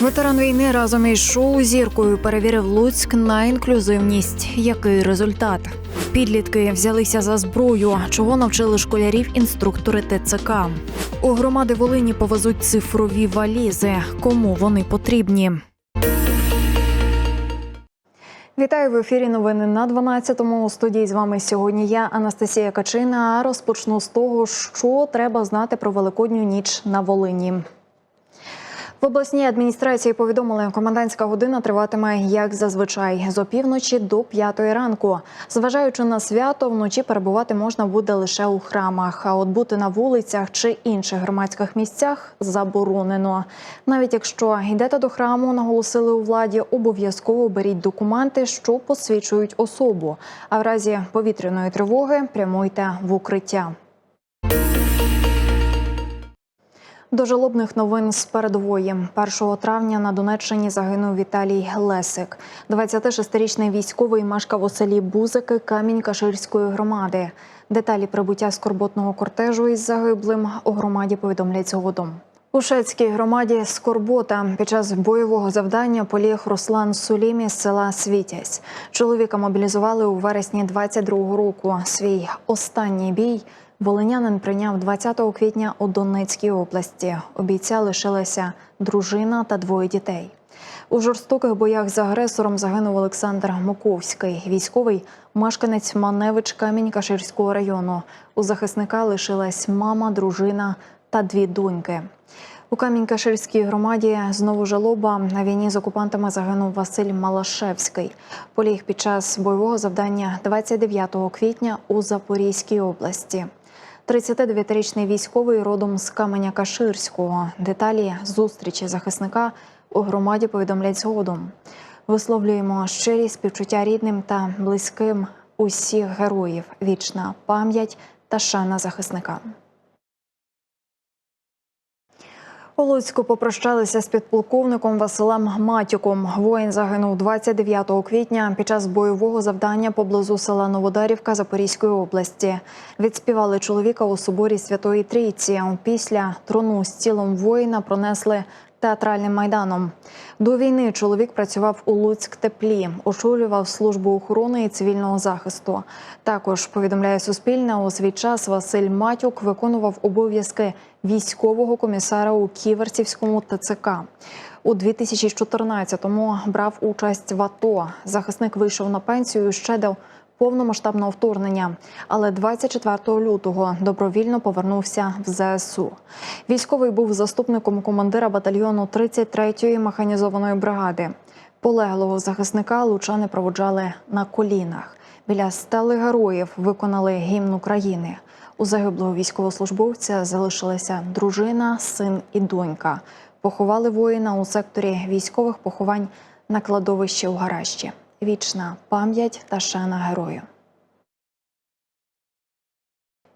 Ветеран війни разом із шоу-зіркою перевірив Луцьк на інклюзивність. Який результат? Підлітки взялися за зброю, чого навчили школярів інструктори ТЦК. У громади Волині повезуть цифрові валізи. Кому вони потрібні? Вітаю в ефірі. Новини на 12-му. У студії з вами сьогодні я, Анастасія Качина. Розпочну з того, що треба знати про Великодню ніч на Волині. В обласній адміністрації повідомили, комендантська година триватиме як зазвичай з опівночі до п'ятої ранку. Зважаючи на свято, вночі перебувати можна буде лише у храмах. А от бути на вулицях чи інших громадських місцях заборонено. Навіть якщо йдете до храму, наголосили у владі, обов'язково беріть документи, що посвідчують особу. А в разі повітряної тривоги прямуйте в укриття. До жалобних новин з передової 1 травня на Донеччині загинув Віталій Лесик. 26-річний військовий мешкав у селі Бузики Камінь-Каширської громади. Деталі прибуття скорботного кортежу із загиблим у громаді повідомлять згодом. У Шецькій громаді Скорбота під час бойового завдання поліг Руслан Сулімі з села Світязь. Чоловіка мобілізували у вересні 22-го року. Свій останній бій волинянин прийняв 20 квітня у Донецькій області. У бійця лишилася дружина та двоє дітей. У жорстоких боях з агресором загинув Олександр Муковський, військовий мешканець Маневич Камінь-Каширського району. У захисника лишилась мама, дружина та дві доньки. У Камінь-Каширській громаді знову жалоба на війні з окупантами загинув Василь Малашевський. Поліг під час бойового завдання 29 квітня у Запорізькій області. 39-річний військовий родом з Каменя Каширського. Деталі зустрічі захисника у громаді повідомлять згодом. Висловлюємо щирі співчуття рідним та близьким усіх героїв. Вічна пам'ять та шана захисникам. У Луцьку попрощалися з підполковником Василем Матюком. Воїн загинув 29 квітня під час бойового завдання поблизу села Новодарівка Запорізької області. Відспівали чоловіка у соборі Святої Трійці. Після трону з тілом воїна пронесли театральним майданом. До війни чоловік працював у Луцьк теплі, очолював службу охорони і цивільного захисту. Також повідомляє Суспільне у свій час Василь Матюк виконував обов'язки військового комісара у Ківерцівському ТЦК. У 2014-му брав участь в АТО. Захисник вийшов на пенсію ще до повномасштабного вторгнення, але 24 лютого добровільно повернувся в ЗСУ. Військовий був заступником командира батальйону 33-ї механізованої бригади. Полеглого захисника лучани проводжали на колінах. Біля стели героїв виконали гімн України. У загиблого військовослужбовця залишилися дружина, син і донька. Поховали воїна у секторі військових поховань на кладовищі у Гаражі. Вічна пам'ять та шана герою.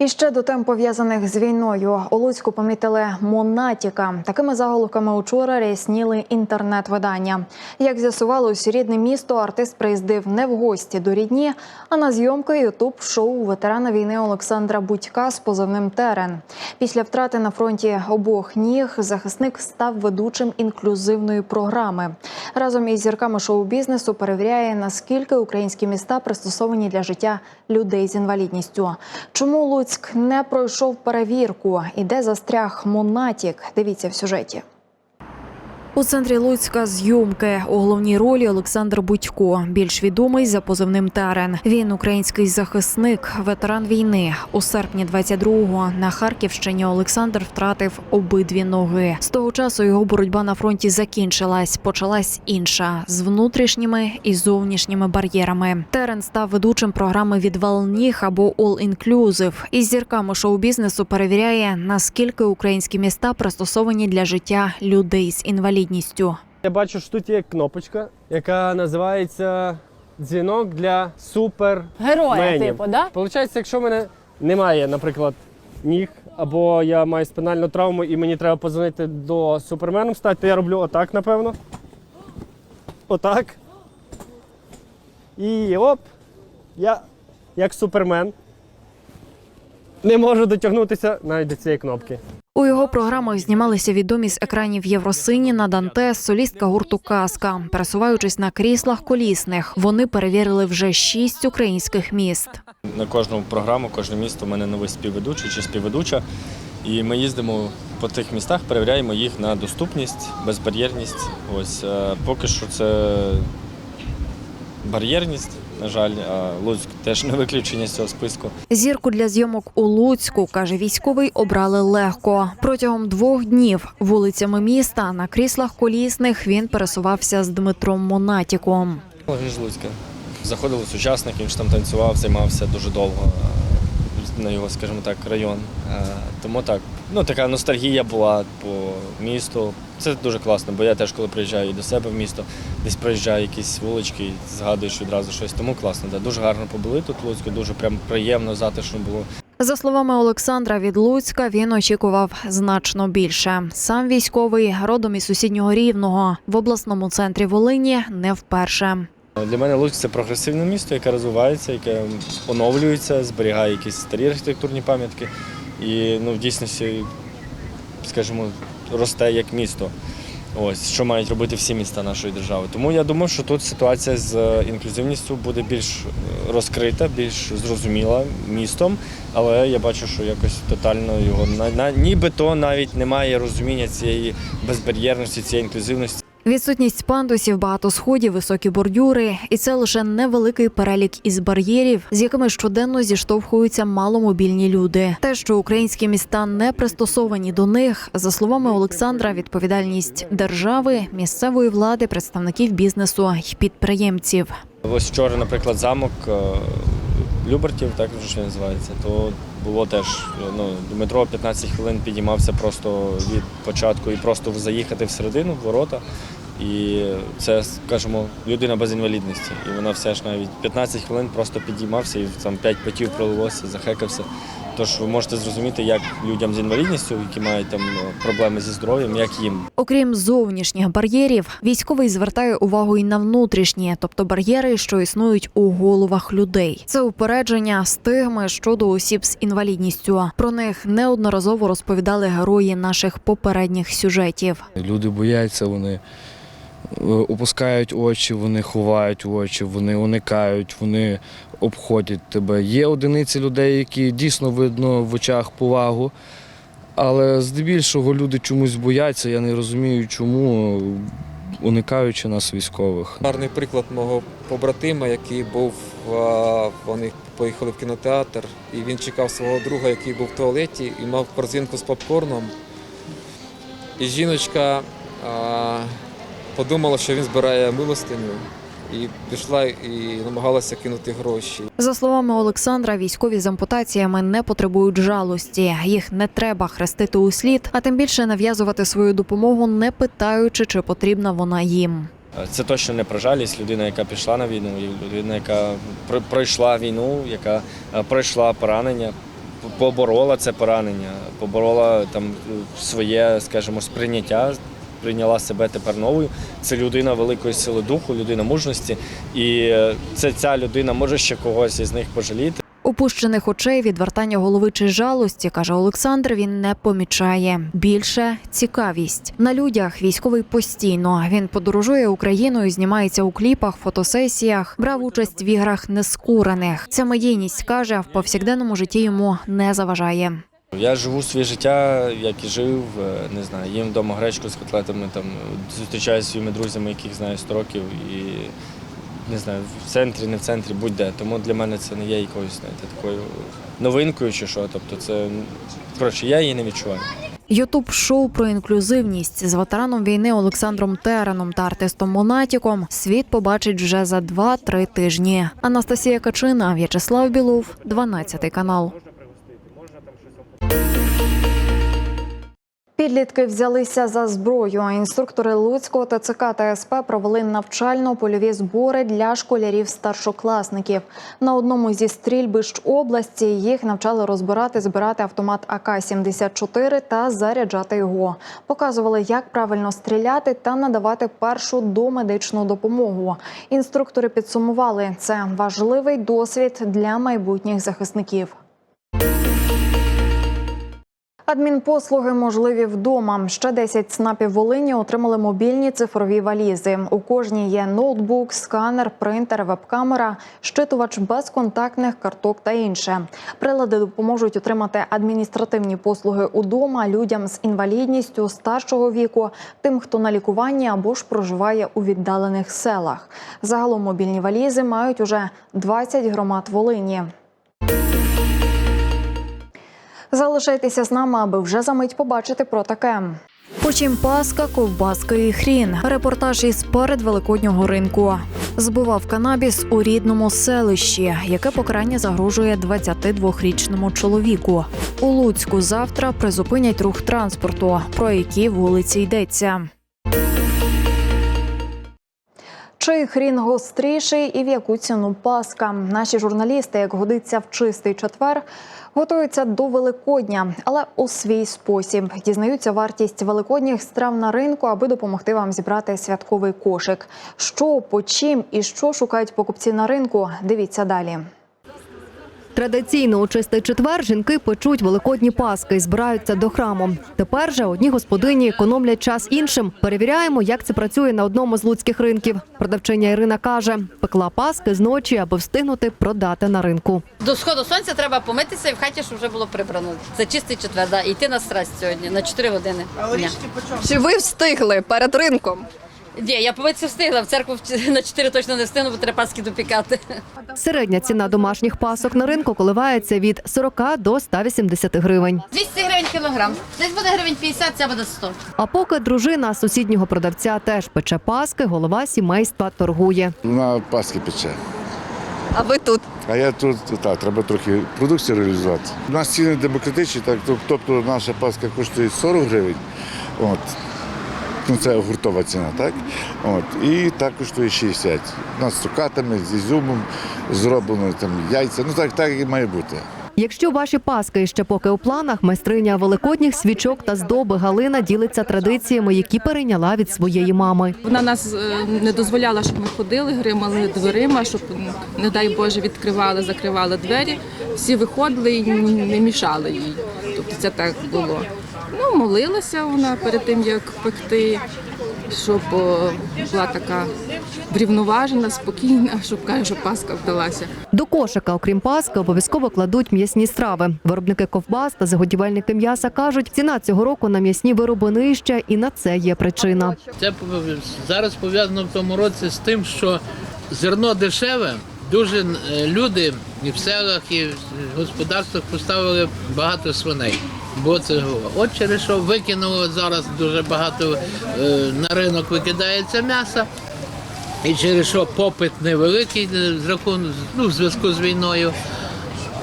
І ще до тем пов'язаних з війною у Луцьку помітили Монатіка. Такими заголовками учора рясніли інтернет-видання. Як з'ясувалось, рідне місто артист приїздив не в гості до рідні, а на зйомки ютуб шоу ветерана війни Олександра Будька з позивним Терен. Після втрати на фронті обох ніг захисник став ведучим інклюзивної програми. Разом із зірками шоу-бізнесу перевіряє, наскільки українські міста пристосовані для життя людей з інвалідністю. Чому Луцьк не пройшов перевірку і де застряг Монатік? Дивіться в сюжеті. У центрі Луцька зйомки у головній ролі Олександр Будько, більш відомий за позивним Терен. Він український захисник, ветеран війни. У серпні 22-го на Харківщині Олександр втратив обидві ноги. З того часу його боротьба на фронті закінчилась. Почалась інша з внутрішніми і зовнішніми бар'єрами. Терен став ведучим програми «Відвал ніг» або «All Inclusive». Із зірками шоу-бізнесу перевіряє, наскільки українські міста пристосовані для життя людей з інвалідністю. Я бачу, що тут є кнопочка, яка називається дзвінок для супергероя. Типу, да? Получається, якщо в мене немає, наприклад, ніг, або я маю спинальну травму і мені треба позвонити до суперменом стати, то я роблю отак, напевно. Отак. І оп! Я як супермен. Не можу дотягнутися навіть до цієї кнопки. У його програмах знімалися відомі з екранів Євросиніна, Дантес, солістка гурту Казка. Пересуваючись на кріслах колісних, вони перевірили вже шість українських міст. На кожну програму, кожне місто у мене новий співведучий чи співведуча. І ми їздимо по тих містах, перевіряємо їх на доступність, безбар'єрність. Ось е, поки що це бар'єрність, на жаль, Луцьк теж не виключення з цього списку. Зірку для зйомок у Луцьку каже військовий, обрали легко. Протягом двох днів вулицями міста на кріслах колісних він пересувався з Дмитром Монатіком. Він з Луцька. Заходили сучасник, він ж там танцював, займався дуже довго на його, скажімо так, район. Е, Тому так, ну така ностальгія була по місту. Це дуже класно, бо я теж, коли приїжджаю і до себе в місто, десь проїжджаю якісь вулички і згадуєш відразу щось. Тому класно. Да. Дуже гарно побули тут Луцьку, дуже прям приємно, затишно було. За словами Олександра від Луцька, він очікував значно більше. Сам військовий родом із сусіднього рівного в обласному центрі Волині не вперше. Для мене Луцьк це прогресивне місто, яке розвивається, яке оновлюється, зберігає якісь старі архітектурні пам'ятки і ну, в дійсності, скажімо, росте як місто. Ось що мають робити всі міста нашої держави. Тому я думаю, що тут ситуація з е, інклюзивністю буде більш е, розкрита, більш зрозуміла містом, але я бачу, що якось тотально його на, на нібито навіть немає розуміння цієї безбар'єрності, цієї інклюзивності. Відсутність пандусів, багато сходів, високі бордюри, і це лише невеликий перелік із бар'єрів, з якими щоденно зіштовхуються маломобільні люди. Те, що українські міста не пристосовані до них, за словами Олександра, відповідальність держави, місцевої влади, представників бізнесу й підприємців. Ось вчора, наприклад, замок е, Любертів, так вже називається, то було теж ну, Дмитро 15 хвилин підіймався просто від початку і просто заїхати всередину, в ворота. І це, скажімо, людина без інвалідності. І вона все ж навіть 15 хвилин просто підіймався і там 5 потів пролилося, захекався. Тож ви можете зрозуміти, як людям з інвалідністю, які мають там ну, проблеми зі здоров'ям, як їм. Окрім зовнішніх бар'єрів, військовий звертає увагу і на внутрішні, тобто бар'єри, що існують у головах людей. Це упередження, стигми щодо осіб з інвалідністю. Про них неодноразово розповідали герої наших попередніх сюжетів. Люди бояться, вони е, опускають очі, вони ховають очі, вони уникають, вони обходять тебе. Є одиниці людей, які дійсно видно в очах повагу, але здебільшого люди чомусь бояться. Я не розумію, чому, уникаючи нас військових. Гарний приклад мого побратима, який був, вони поїхали в кінотеатр, і він чекав свого друга, який був в туалеті, і мав корзинку з попкорном. І жіночка подумала, що він збирає милостиню, і пішла і намагалася кинути гроші. За словами Олександра, військові з ампутаціями не потребують жалості. Їх не треба хрестити у слід, а тим більше нав'язувати свою допомогу, не питаючи, чи потрібна вона їм. Це точно не про жалість. Людина, яка пішла на війну, і людина, яка про- пройшла війну, яка е, пройшла поранення, поборола це поранення, поборола там своє, скажімо, сприйняття. Прийняла себе тепер новою. Це людина великої сили духу, людина мужності, і е, це ця людина може ще когось із них пожаліти. Упущених очей, відвертання голови чи жалості, каже Олександр, він не помічає. Більше цікавість на людях. Військовий постійно. Він подорожує Україною, знімається у кліпах, фотосесіях, брав участь в іграх нескурених. Ця медійність каже, в повсякденному житті йому не заважає. Я живу своє життя, як і жив, е, не знаю, їм вдома гречку з котлетами, там зустрічаюся зі своїми друзями, яких знаю 100 років, і не знаю, в центрі, не в центрі, будь-де. Тому для мене це не є якоюсь знаєте, такою новинкою чи що. Тобто це коротше, я її не відчуваю. Ютуб шоу про інклюзивність з ветераном війни Олександром Тереном та артистом Монатіком світ побачить вже за 2-3 тижні. Анастасія Качина, В'ячеслав Білов, 12 канал. Підлітки взялися за зброю. Інструктори Луцького ТЦК та СП провели навчально-польові збори для школярів-старшокласників. На одному зі стрільбищ області їх навчали розбирати, збирати автомат АК-74 та заряджати його. Показували, як правильно стріляти та надавати першу домедичну допомогу. Інструктори підсумували, це важливий досвід для майбутніх захисників. Адмінпослуги можливі вдома. Ще 10 ЦНАПів Волині отримали мобільні цифрові валізи. У кожній є ноутбук, сканер, принтер, веб-камера, щитувач безконтактних карток та інше. Прилади допоможуть отримати адміністративні послуги удома людям з інвалідністю старшого віку, тим, хто на лікуванні або ж проживає у віддалених селах. Загалом мобільні валізи мають уже 20 громад Волині. Залишайтеся з нами, аби вже за мить побачити про таке. Потім паска, ковбаска і хрін. Репортаж із передвеликоднього ринку. Збував канабіс у рідному селищі, яке покарання загрожує 22-річному чоловіку. У Луцьку завтра призупинять рух транспорту, про які вулиці йдеться. Чий хрін гостріший і в яку ціну паска? Наші журналісти, як годиться в чистий четвер, готуються до Великодня, але у свій спосіб дізнаються вартість великодніх страв на ринку, аби допомогти вам зібрати святковий кошик. Що, по чим і що шукають покупці на ринку? Дивіться далі. Традиційно у чистий четвер жінки печуть великодні паски і збираються до храму. Тепер же одні господині економлять час іншим. Перевіряємо, як це працює на одному з луцьких ринків. Продавчиня Ірина каже, пекла паски з ночі, аби встигнути продати на ринку. До сходу сонця треба помитися і в хаті, щоб вже було прибрано. Це чистий четвер, да. йти на страсть сьогодні на 4 години. Дня. Чи ви встигли перед ринком? Ні, я помитися встигла, в церкву на 4 точно не встигну, бо треба паски допікати. Середня ціна домашніх пасок на ринку коливається від 40 до 180 гривень. 200 гривень кілограм. Десь буде гривень 50, це буде 100. А поки дружина сусіднього продавця теж пече паски, голова сімейства торгує. На Пасхи пече. А ви тут? А я тут так, треба трохи продукцію реалізувати. У нас ціни демократичні, так, тоб- тобто наша паска коштує 40 гривень. От. Ну, це гуртова ціна, так? От. І так коштує 60. У нас з цукатами, з ізюмом зроблено там яйця. Ну так, так і має бути. Якщо ваші паски ще поки у планах, майстриня великодніх свічок та здоби Галина ділиться традиціями, які перейняла від своєї мами. Вона нас е, не дозволяла, щоб ми ходили, гримали дверима, щоб, не дай Боже, відкривали, закривали двері. Всі виходили і не мішали їй. Тобто це так було. Ну, молилася вона перед тим, як пекти, щоб була така врівноважена, спокійна, щоб каже, що Пасха вдалася. До кошика, окрім паски, обов'язково кладуть м'ясні страви. Виробники ковбас та заготівельники м'яса кажуть, ціна цього року на м'ясні вироби нижча, і на це є причина. Це зараз пов'язано в тому році з тим, що зерно дешеве. Дуже е, люди і в селах, і в господарствах поставили багато свиней. Бо це от через що викинуло зараз дуже багато е, на ринок викидається м'яса. І через що попит невеликий е, з рахунку ну, в зв'язку з війною.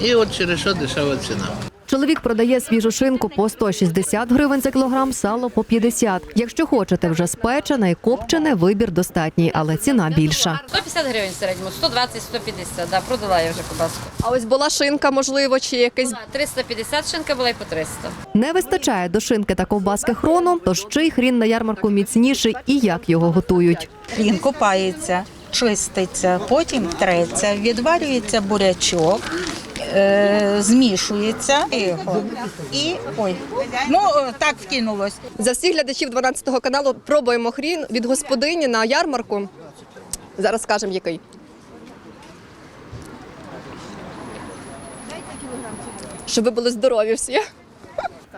І от через що дешева ціна. Чоловік продає свіжу шинку по 160 гривень за кілограм, сало по 50. Якщо хочете вже спечене і копчене, вибір достатній, але ціна більша. 150 гривень в середньому, 120-150, да, продала я вже кубаску. А ось була шинка, можливо, чи якась 350 шинка була і по 300. не вистачає до шинки та ковбаски хрону, тож чий хрін на ярмарку міцніший і як його готують. Хрін копається, чиститься, потім треться, відварюється бурячок, е, змішується і ой, ну е, так вкинулось. За всіх глядачів 12 каналу пробуємо хрін від господині на ярмарку. Зараз скажемо який. Щоб ви були здорові всі.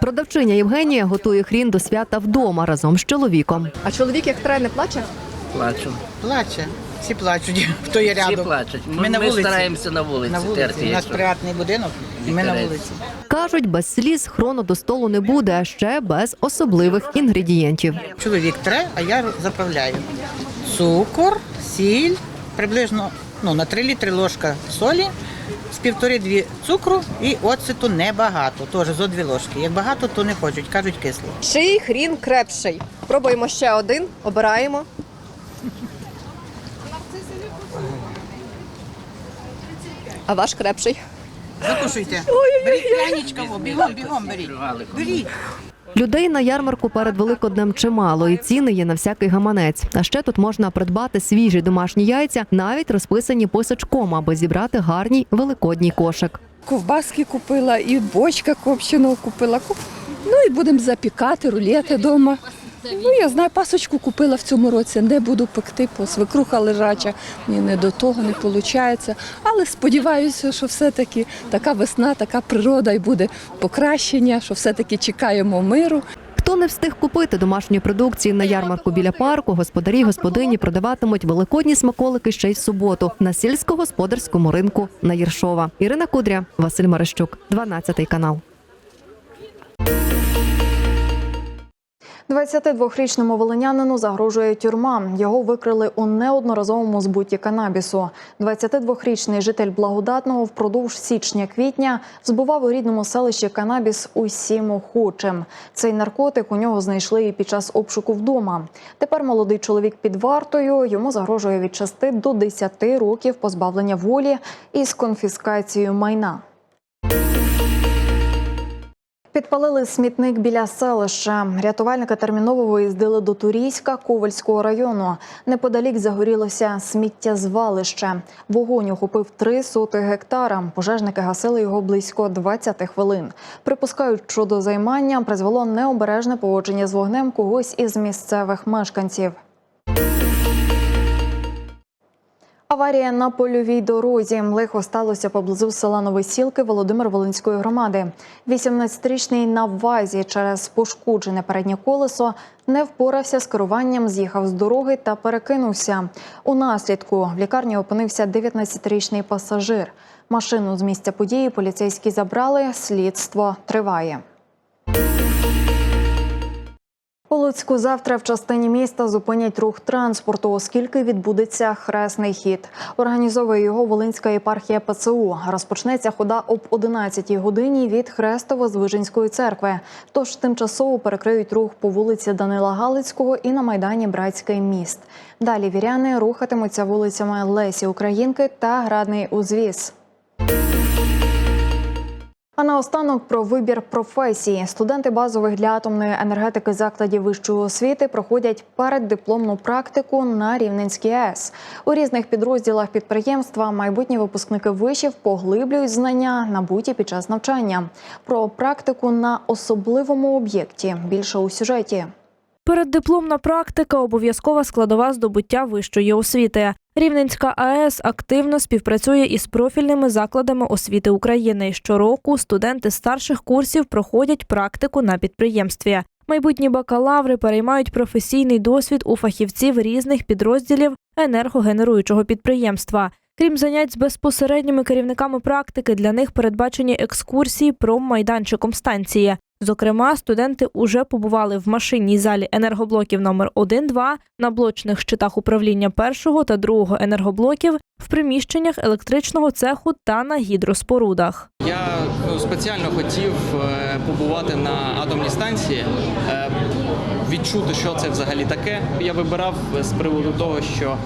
Продавчиня Євгенія готує хрін до свята вдома разом з чоловіком. А чоловік як тренер плаче? Плачу. Плаче, всі плачуть, хто є Всі плачуть. Ми, на ми вулиці. стараємося на вулиці, терти. якщо. приватний будинок, і ми на вулиці. Кажуть, без сліз хрону до столу не буде, а ще без особливих інгредієнтів. Чоловік тре, а я заправляю. Цукор, сіль, приблизно ну, на 3 літри ложка солі, з півтори-дві цукру і оцету небагато, теж зо дві ложки. Як багато, то не хочуть, кажуть кисло. Чий хрін крепший. Пробуємо ще один, обираємо. А ваш крепший. Закушуйте. Беріть пряничка, бігом, бігом беріть. Беріть. Людей на ярмарку перед Великоднем чимало, і ціни є на всякий гаманець. А ще тут можна придбати свіжі домашні яйця, навіть розписані писачком, аби зібрати гарний великодній кошик. Ковбаски купила і бочка копченого купила. Ну і будемо запікати, рулети вдома. Ну, я знаю, пасочку купила в цьому році, не буду пекти, бо свекруха лежача, ні, не до того не виходить. Але сподіваюся, що все-таки така весна, така природа і буде покращення, що все-таки чекаємо миру. Хто не встиг купити домашньої продукції на ярмарку біля парку, господарі й господині продаватимуть великодні смаколики ще й в суботу на сільськогосподарському ринку на Єршова. Ірина Кудря, Василь Марищук, 12 канал. 22-річному волинянину загрожує тюрма. Його викрили у неодноразовому збуті канабісу. 22-річний житель благодатного впродовж січня-квітня збував у рідному селищі канабіс усім охочим. Цей наркотик у нього знайшли і під час обшуку вдома. Тепер молодий чоловік під вартою. Йому загрожує від 6 до 10 років позбавлення волі із конфіскацією майна. Підпалили смітник біля селища. Рятувальники терміново виїздили до Турійська Ковальського району. Неподалік загорілося сміттєзвалище. Вогонь охопив три соти гектара. Пожежники гасили його близько 20 хвилин. Припускають, що до займання призвело необережне поводження з вогнем когось із місцевих мешканців. Аварія на польовій дорозі. Лихо сталося поблизу села Новосілки Володимир Волинської громади. 18-річний на вазі через пошкоджене переднє колесо не впорався з керуванням, з'їхав з дороги та перекинувся. У наслідку в лікарні опинився 19-річний пасажир. Машину з місця події поліцейські забрали. Слідство триває. У Луцьку завтра в частині міста зупинять рух транспорту, оскільки відбудеться хресний хід. Організовує його Волинська єпархія ПЦУ. Розпочнеться хода об 11 годині від Хрестово-Звижинської церкви. Тож тимчасово перекриють рух по вулиці Данила Галицького і на майдані Братський міст. Далі віряни рухатимуться вулицями Лесі Українки та Градний Узвіз. А наостанок про вибір професії. Студенти базових для атомної енергетики закладів вищої освіти проходять переддипломну практику на Рівненській АЕС. У різних підрозділах підприємства майбутні випускники вишів поглиблюють знання, набуті під час навчання. Про практику на особливому об'єкті більше у сюжеті. Переддипломна практика обов'язкова складова здобуття вищої освіти. Рівненська АЕС активно співпрацює із профільними закладами освіти України. Щороку студенти старших курсів проходять практику на підприємстві. Майбутні бакалаври переймають професійний досвід у фахівців різних підрозділів енергогенеруючого підприємства. Крім занять з безпосередніми керівниками практики, для них передбачені екскурсії промайданчиком станції. Зокрема, студенти уже побували в машинній залі енергоблоків номер 1 2 на блочних щитах управління першого та другого енергоблоків, в приміщеннях електричного цеху та на гідроспорудах. Я ну, спеціально хотів е, побувати на атомній станції, е, відчути, що це взагалі таке. Я вибирав з приводу того, що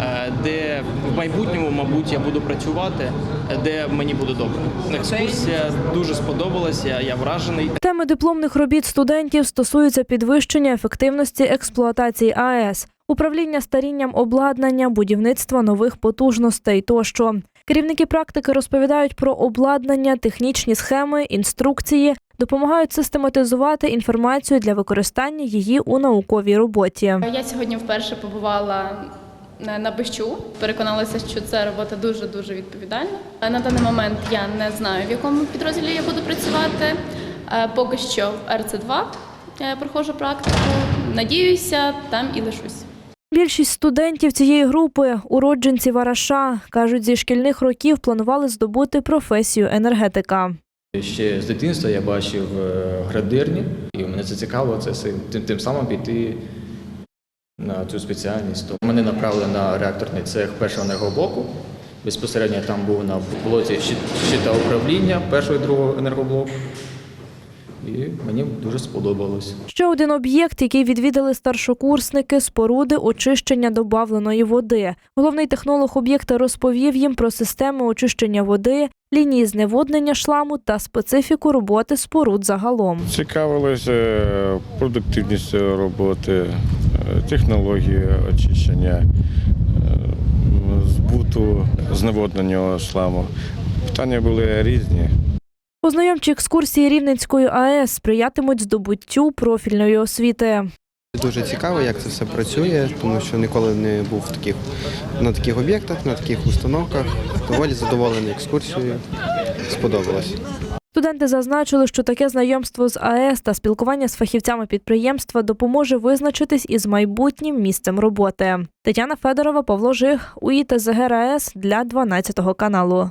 е, де в майбутньому, мабуть, я буду працювати, е, де мені буде добре. Екскурсія дуже сподобалася, я вражений. Теми дипломних робіт студентів стосуються підвищення ефективності експлуатації АЕС, управління старінням обладнання, будівництва нових потужностей тощо. Керівники практики розповідають про обладнання, технічні схеми, інструкції, допомагають систематизувати інформацію для використання її у науковій роботі. Я сьогодні вперше побувала на Бищу, переконалася, що це робота дуже дуже відповідальна. На даний момент я не знаю, в якому підрозділі я буду працювати. Е, Поки що в РЦ2 я проходжу практику. Надіюся, там і лишусь. Більшість студентів цієї групи уродженці Вараша кажуть, зі шкільних років планували здобути професію енергетика. Ще з дитинства я бачив е, градирні, і мене зацікавило це все, тим, тим самим піти на цю спеціальність. То мене направили на реакторний цех першого енергоблоку. Безпосередньо там був на блоці щит- щита управління першого і другого енергоблоку. І мені дуже сподобалось. Ще один об'єкт, який відвідали старшокурсники, споруди очищення добавленої води. Головний технолог об'єкта розповів їм про системи очищення води, лінії зневоднення шламу та специфіку роботи споруд загалом. Цікавилися е, продуктивністю роботи, е, технології очищення, е, збуту зневоднення шламу. Питання були різні. Ознайомчі екскурсії Рівненської АЕС сприятимуть здобуттю профільної освіти. Дуже цікаво, як це все працює, тому що ніколи не був в таких, на таких об'єктах, на таких установках. Доволі задоволений екскурсією. Сподобалось. Студенти зазначили, що таке знайомство з АЕС та спілкування з фахівцями підприємства допоможе визначитись із майбутнім місцем роботи. Тетяна Федорова, Павло Жих, УІТЗГ АЕС для 12 каналу.